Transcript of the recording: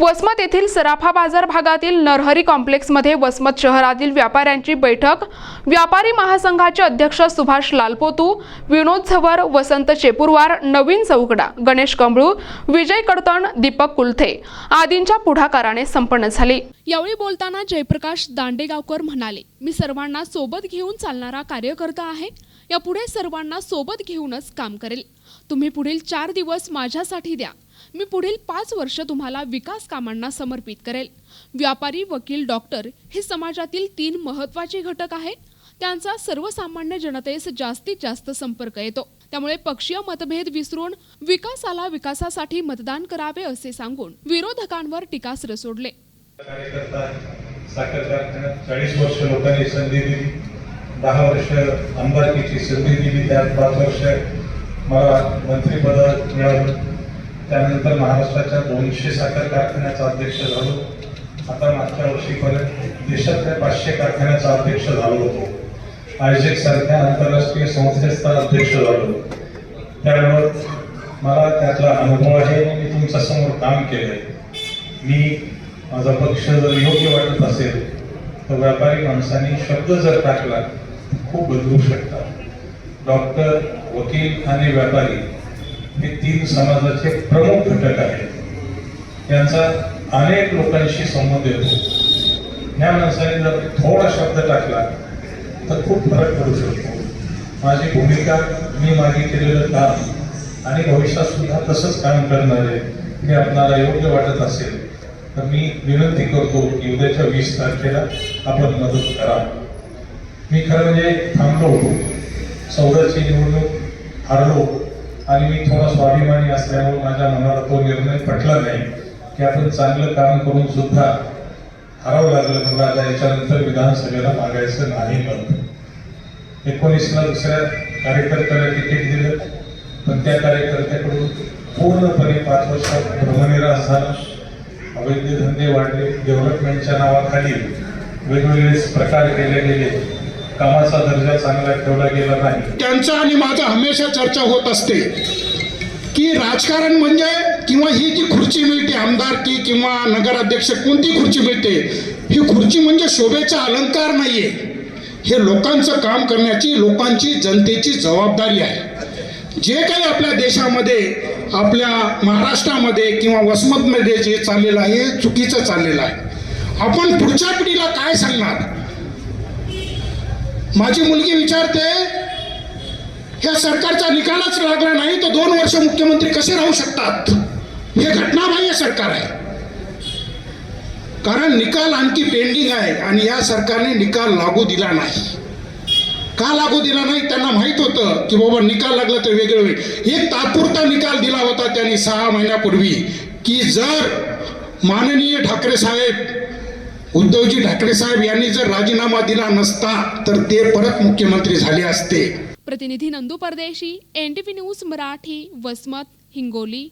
वसमत येथील सराफा बाजार भागातील नरहरी कॉम्प्लेक्समध्ये वसमत शहरातील व्यापाऱ्यांची बैठक. व्यापारी महासंघाचे अध्यक्ष सुभाष लालपोतू विनोद झवर वसंत चेपुरवार नवीन चौकडा गणेश कंबळू विजय कडतण दीपक कुलथे आदींच्या पुढाकाराने संपन्न झाली. यावेळी बोलताना जयप्रकाश दांडेगावकर म्हणाले मी सर्वांना सोबत घेऊन चालणारा कार्यकर्ता आहे. यापुढे सर्वांना सोबत घेऊनच काम करेल. तुम्ही पुढील चार दिवस माझ्यासाठी द्या. मी पुढील पाच वर्ष तुम्हाला विकास कामांना समर्पित करेल. व्यापारी वकील डॉक्टर हे समाजातील तीन महत्त्वाचे घटक आहेत. त्यांचा सर्वसामान्य जनतेस जास्तीत जास्त संपर्क येतो. त्यामुळे पक्षीय मतभेद विसरून विकासाला विकासासाठी मतदान करावे असे सांगून विरोधकांवर टीकास्त्र सोडले. चाळीस वर्ष लोकांनी संधी दिली. दहा वर्ष आमदारकीची संधी दिली त्यात पाच वर्ष मला मंत्रीपद मिळालं. त्यानंतर महाराष्ट्राच्या दोनशे साखर कारखान्याचा अध्यक्ष झालो. आता मागच्या वर्षीपर्यंत देशातल्या पाचशे कारखान्याचा अध्यक्ष झालो होतो. आयजेक सारख्या आंतरराष्ट्रीय संस्थेचा अध्यक्ष झालो. त्यामुळं मला त्यातला अनुभव आहे मी तुमच्यासमोर काम केलंय. मी माझा पक्ष जर योग्य वाटत असेल तर व्यापारी माणसांनी शब्द जर टाकला खूप बदलू शकतात. डॉक्टर वकील आणि व्यापारी हे तीन समाजाचे प्रमुख घटक आहेत. यांचा अनेक लोकांशी संबंध येतो. ह्या माणसाने जर थोडा शब्द टाकला तर खूप फरक पडू शकतो. माझी भूमिका मी मागे केलेलं काम आणि भविष्यात सुद्धा तसंच काम करणार आहे हे आपणाला योग्य वाटत असेल तर मी विनंती करतो की उद्याच्या वीस तारखेला आपण मदत करा मी खरं म्हणजे थांबलो होतो. निवडणूक हारलो आणि मी थोडा स्वाभिमानी असल्यामुळे माझ्या मनाला तो निर्णय पटला नाही. की आपण चांगलं काम करून सुद्धा हरावं लागलं मला आता याच्यानंतर विधानसभेला मागायचं नाही पण. एकोणीसला दुसऱ्या कार्यकर्त्याला तिकीट दिलं. पण त्या कार्यकर्त्याकडून पूर्णपणे पाच वर्षात भ्रमनिराश झाला. अवैध धंदे वाढले. डेव्हलपमेंटच्या नावाखाली वेगवेगळे प्रकार केले गेले. कामाचा दर्जा चांगला ठेवला गेला नाही. त्यांचं आणि माझा हमेशा चर्चा होत असते की राजकारण म्हणजे किंवा ही जी खुर्ची मिळते आमदारकी किंवा नगराध्यक्ष कोणती खुर्ची मिळते ही खुर्ची म्हणजे शोभेचा अलंकार नाहीये. हे लोकांचं काम करण्याची लोकांची जनतेची जबाबदारी आहे. जे काही आपल्या देशामध्ये आपल्या महाराष्ट्रामध्ये किंवा वसमतमध्ये जे चाललेलं आहे हे चुकीचं चाललेलं आहे. आपण पुढच्या पिढीला काय सांगणार? माझी मुलगी विचारते ह्या सरकारचा निकालच लागला नाही तर दोन वर्ष मुख्यमंत्री कसे राहू शकतात? हे घटनाबाह्य सरकार आहे. कारण निकाल आणखी पेंडिंग आहे आणि या सरकारने निकाल लागू दिला नाही. का लागू दिला नाही? त्यांना माहीत होतं की बाबा निकाल लागला तर वेगळं होईल. एक तात्पुरता निकाल दिला होता त्यांनी सहा महिन्यापूर्वी की जर माननीय ठाकरे साहेब उद्धवजी ठाकरे साहेब यांनी जर राजीनामा दिला नसता तर ते परत मुख्यमंत्री झाले असते. प्रतिनिधी नंदू परदेशी एन न्यूज मराठी वसमत हिंगोली.